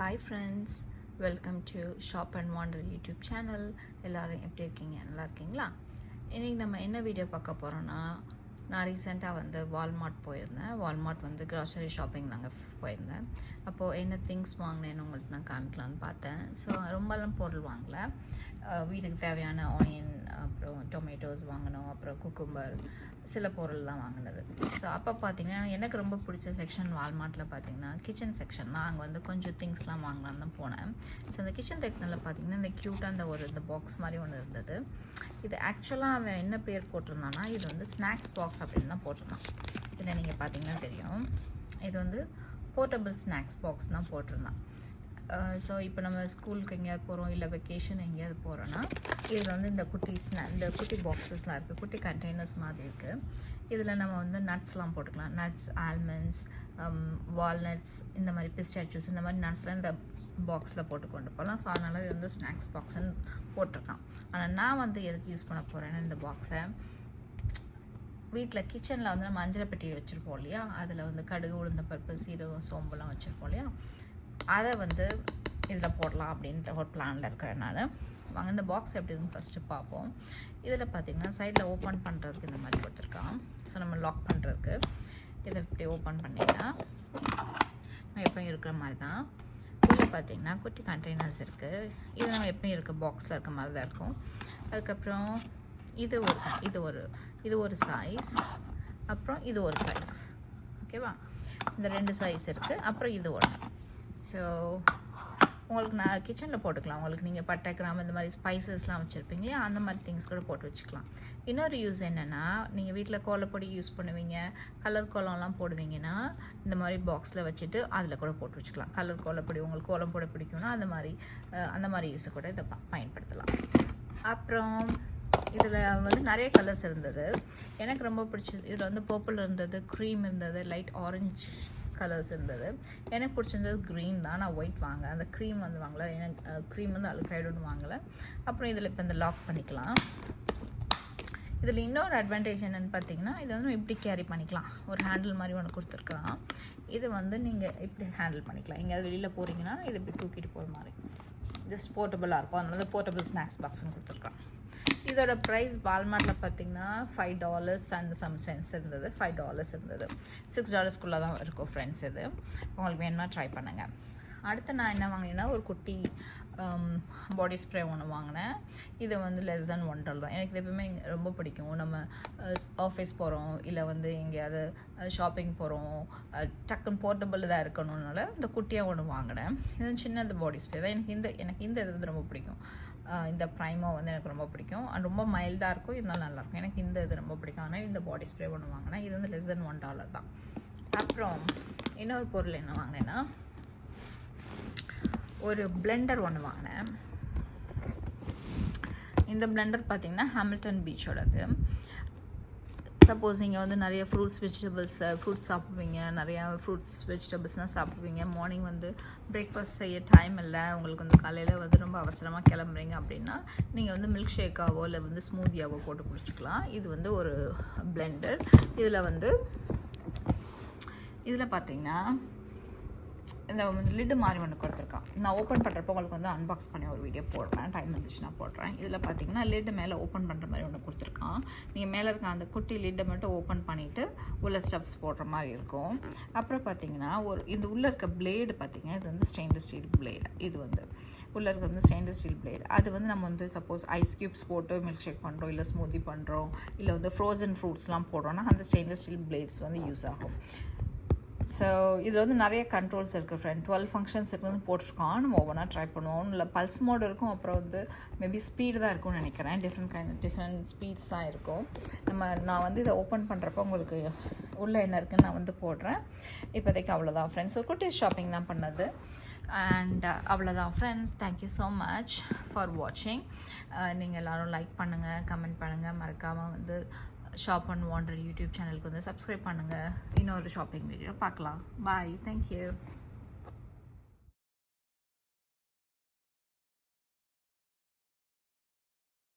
Hi friends welcome to shop and wander YouTube channel எல்லோரும் எப்படி இருக்கீங்க? நல்லா இருக்கீங்களா? இன்றைக்கி நம்ம என்ன வீடியோ பார்க்க போகிறோன்னா நான் ரீசெண்டாக வந்து வால்மார்ட் போயிருந்தேன். வால்மார்ட் வந்து க்ராசரி ஷாப்பிங் தாங்க போயிருந்தேன். அப்போது என்ன திங்ஸ் வாங்கினேன்னு உங்களுக்கு நான் காமிக்கலான்னு பார்த்தேன். ஸோ ரொம்பலாம் பொருள் வாங்கலை. வீட்டுக்கு தேவையான ஆனியன் அப்புறம் டொமேட்டோஸ் வாங்கினோம் அப்புறம் குக்கும்பர் சில பொருள் தான் வாங்கினது. ஸோ அப்போ பார்த்தீங்கன்னா எனக்கு ரொம்ப பிடிச்ச செக்ஷன் வால்மார்ட்டில் பார்த்தீங்கன்னா கிச்சன் செக்ஷன் தான். அங்கே வந்து கொஞ்சம் திங்ஸ்லாம் வாங்கலான்னு தான் போனேன். ஸோ அந்த கிச்சன் செக்ஷனில் பார்த்தீங்கன்னா இந்த க்யூட்டாக அந்த ஒரு இந்த பாக்ஸ் மாதிரி ஒன்று இருந்தது. இது ஆக்சுவலாக அவன் என்ன பேர் போட்டிருந்தான்னா இது வந்து ஸ்நாக்ஸ் பாக்ஸ் அப்படின்னு தான் போட்டிருந்தான் இதில் நீங்கள் பார்த்தீங்கன்னா தெரியும். இது வந்து போர்ட்டபிள் ஸ்நாக்ஸ் பாக்ஸ் தான் போட்டிருந்தான். ஸோ இப்போ நம்ம ஸ்கூலுக்கு எங்கேயாவது போகிறோம் இல்லை வெக்கேஷன் எங்கேயாவது போகிறோன்னா இதில் வந்து இந்த குட்டி ஸ்நா இந்த குட்டி பாக்ஸஸ்லாம் இருக்குது குட்டி கண்டெய்னர்ஸ் மாதிரி இருக்குது இதில் நம்ம வந்து நட்ஸ்லாம் போட்டுக்கலாம். நட்ஸ் ஆல்மண்ட்ஸ் வால்நட்ஸ் இந்த மாதிரி பிஸ்டாச்சூஸ் இந்த மாதிரி நட்ஸ்லாம் இந்த பாக்ஸில் போட்டு கொண்டு போகலாம் ஸோ அதனால் இது வந்து ஸ்நாக்ஸ் பாக்ஸ்ன்னு போட்டிருக்கான். ஆனால் நான் வந்து எதுக்கு யூஸ் பண்ண போகிறேன்னா இந்த பாக்ஸை வீட்டில் கிச்சனில் வந்து நம்ம அஞ்சரை பெட்டி வச்சுருப்போம் இல்லையா? அதில் வந்து கடுகு உளுந்த பருப்பு சீரகம் சோம்புலாம் வச்சுருப்போம் இல்லையா? அதை வந்து இதில் போடலாம் அப்படின்ற ஒரு பிளானில் இருக்கிறேன் நான். வாங்க இந்த பாக்ஸ் எப்படி இருக்குன்னு ஃபஸ்ட்டு பார்ப்போம். இதில் பார்த்தீங்கன்னா சைடில் ஓப்பன் பண்ணுறதுக்கு இந்த மாதிரி கொடுத்துருக்கான். ஸோ நம்ம லாக் பண்ணுறதுக்கு இதை இப்படி ஓப்பன் பண்ணிங்கன்னா நான் இருக்கிற மாதிரி தான் பார்த்திங்கன்னா குட்டி கண்டெய்னர்ஸ் இருக்குது இது நம்ம எப்பயும் இருக்க பாக்ஸில் இருக்க மாதிரி தான் இருக்கும். அதுக்கப்புறம் இது ஒரு இது ஒரு இது ஒரு சைஸ் அப்புறம் இது ஒரு சைஸ் ஓகேவா இந்த ரெண்டு சைஸ் இருக்குது அப்புறம் இது ஒன்று ஸோ உங்களுக்கு நான் கிச்சனில் போட்டுக்கலாம். உங்களுக்கு நீங்கள் பட்டை கிராம் இந்த மாதிரி ஸ்பைசஸ்லாம் வச்சுருப்பீங்க இல்லையா? அந்த மாதிரி திங்ஸ் கூட போட்டு வச்சுக்கலாம். இன்னொரு யூஸ் என்னென்னா நீங்கள் வீட்டில் கோலப்பொடி யூஸ் பண்ணுவீங்க. கலர் கோலம்லாம் போடுவீங்கன்னா இந்த மாதிரி பாக்ஸில் வச்சுட்டு அதில் கூட போட்டு வச்சுக்கலாம். கலர் கோலப்பொடி உங்களுக்கு கோலம் போட பிடிக்கும்னா அந்த மாதிரி அந்த மாதிரி யூஸை கூட இதை பயன்படுத்தலாம். அப்புறம் இதில் வந்து நிறைய கலர்ஸ் இருந்தது. எனக்கு ரொம்ப பிடிச்சது இதில் வந்து பர்பிள் இருந்தது க்ரீம் இருந்தது லைட் ஆரஞ்சு கலர்ஸ் இருந்தது. எனக்கு பிடிச்சிருந்தது க்ரீன் தான். நான் ஒயிட் வாங்க அந்த க்ரீம் வந்து வாங்கலை. எனக்கு க்ரீம் வந்து அழுக்காயிடுன்னு வாங்கலை. அப்புறம் இதில் இப்போ இந்த லாக் பண்ணிக்கலாம். இதில் இன்னொரு அட்வான்டேஜ் என்னென்னு பார்த்தீங்கன்னா இதை வந்து இப்படி கேரி பண்ணிக்கலாம். ஒரு ஹேண்டில் மாதிரி ஒன்று கொடுத்துருக்கலாம். இது வந்து நீங்கள் இப்படி ஹேண்டில் பண்ணிக்கலாம். எங்கேயாவது வெளியில் போகிறீங்கன்னா இது இப்படி தூக்கிட்டு போகிற மாதிரி. ஜஸ்ட் போர்ட்டபுளாக இருக்கும். அதனால போர்ட்டபிள் ஸ்நாக்ஸ் பாக்ஸ்னு கொடுத்துருக்கான் இதோட ப்ரைஸ் வால்மார்ட்டில் பார்த்தீங்கன்னா five dollars and some cents இருந்தது. ஃபைவ் டாலர்ஸ் இருந்தது. சிக்ஸ் டாலர்ஸ்க்குள்ளே தான் இருக்கும் ஃப்ரெண்ட்ஸ் இது. உங்களுக்கு வேணுமா ட்ரை பண்ணுங்கள் அடுத்து நான் என்ன வாங்கினேன்னா ஒரு குட்டி பாடி ஸ்ப்ரே ஒன்று வாங்கினேன். இது வந்து லெஸ் தென் ஒன் டாலர் தான். எனக்கு இது எப்பவுமே ரொம்ப பிடிக்கும். நம்ம ஆஃபீஸ் போகிறோம் இல்லை வந்து எங்கேயாவது ஷாப்பிங் போகிறோம் டக்குன்னு போர்ட்டபிள் தான் இருக்கணும்னால இந்த குட்டியாக ஒன்று வாங்கினேன். இது சின்ன இந்த பாடி ஸ்ப்ரே தான். எனக்கு இந்த எனக்கு இந்த இது வந்து ரொம்ப பிடிக்கும். இந்த ப்ரைமோ வந்து எனக்கு ரொம்ப பிடிக்கும். ரொம்ப மைல்டாக இருக்கும் இருந்தாலும் நல்லாயிருக்கும் எனக்கு இந்த இது ரொம்ப பிடிக்கும். அதனால் இந்த பாடி ஸ்ப்ரே ஒன்று வாங்கினேன். இது வந்து லெஸ் தென் ஒன் டாலர் தான். அப்புறம் இன்னொரு பொருள் என்ன வாங்கினேன்னா ஒரு பிளெண்டர் ஒன்று வாங்கினேன். இந்த பிளெண்டர் பார்த்தீங்கன்னா ஹாமில்டன் பீச்சோடது சப்போஸ் நீங்கள் வந்து நிறைய ஃப்ரூட்ஸ் வெஜிடபிள்ஸ் ஃப்ரூட்ஸ் சாப்பிடுவீங்க. நிறையா ஃப்ரூட்ஸ் வெஜிடபிள்ஸ்லாம் சாப்பிடுவீங்க. மார்னிங் வந்து பிரேக்ஃபாஸ்ட் செய்ய டைம் இல்லை. உங்களுக்கு வந்து காலையில் வந்து ரொம்ப அவசரமாக கிளம்புறீங்க அப்படின்னா நீங்கள் வந்து மில்க் ஷேக்காவோ இல்லை வந்து ஸ்மூதியாவோ போட்டு குடிச்சிக்கலாம். இது வந்து ஒரு பிளெண்டர் இதில் வந்து இதில் பார்த்தீங்கன்னா இந்த லிட்டு மாதிரி ஒன்று கொடுத்துருக்கான். நான் ஓப்பன் பண்ணுறப்போ உங்களுக்கு வந்து அன்பாக்ஸ் பண்ணி ஒரு வீடியோ போடுறேன். டைம் இருந்துச்சுன்னா போடுறேன். இதில் பார்த்தீங்கன்னா லிட்டு மேலே ஓப்பன் பண்ணுற மாதிரி ஒன்று கொடுத்துருக்கான். நீங்கள் மேலே இருக்க அந்த குட்டி லிட்டை மட்டும் ஓப்பன் பண்ணிவிட்டு உள்ள ஸ்டப்ஸ் போடுற மாதிரி இருக்கும். அப்புறம் பார்த்தீங்கன்னா ஒரு இந்த உள்ளே இருக்க பிளேடு பார்த்தீங்கன்னா இது வந்து ஸ்டெயின்லெஸ் ஸ்டீல் பிளேடு இது வந்து உள்ளே இருக்க வந்து ஸ்டெயின்லெஸ் ஸ்டீல் பிளேடு அது வந்து நம்ம வந்து சப்போஸ் ஐஸ் க்யூப்ஸ் போட்டு மில்க் ஷேக் பண்ணுறோம் இல்லை ஸ்மூதி பண்ணுறோம் இல்லை வந்து ஃப்ரோசன் ஃப்ரூட்ஸ்லாம் போடுறோன்னா அந்த ஸ்டெயின்லெஸ் ஸ்டீல் பிளேட்ஸ் வந்து யூஸ் ஆகும். ஸோ இதில் வந்து நிறைய கண்ட்ரோல்ஸ் இருக்குது ஃப்ரெண்ட் டுவெல் ஃபங்க்ஷன்ஸ் இருக்குன்னு போட்டிருக்கோம். நம்ம ஒவ்வொன்றா ட்ரை பண்ணுவோம். இல்லை பல்ஸ் மோட் இருக்கும். அப்புறம் வந்து மேபி ஸ்பீடு தான் இருக்கும்னு நினைக்கிறேன். டிஃப்ரெண்ட் கைண்ட் டிஃப்ரெண்ட் ஸ்பீட்ஸ் தான் இருக்கும். நம்ம நான் வந்து இதை ஓப்பன் பண்ணுறப்போ உங்களுக்கு உள்ளே என்ன இருக்குன்னு நான் வந்து போடுறேன். இப்போதைக்கு அவ்வளோதான் ஃப்ரெண்ட்ஸ் ஒரு குட்டி ஷாப்பிங் தான் பண்ணது. அண்ட் அவ்வளோதான் friends thank you so much for வாட்சிங் நீங்கள் எல்லோரும் லைக் பண்ணுங்கள் கமெண்ட் பண்ணுங்கள் மறக்காமல் வந்து ஷாப் அண்ட் வாண்டர் யூடியூப் சேனலுக்கு வந்து சப்ஸ்கிரைப் பண்ணுங்கள் இன்னொரு ஷாப்பிங் வீடியோ பார்க்கலாம். Bye thank you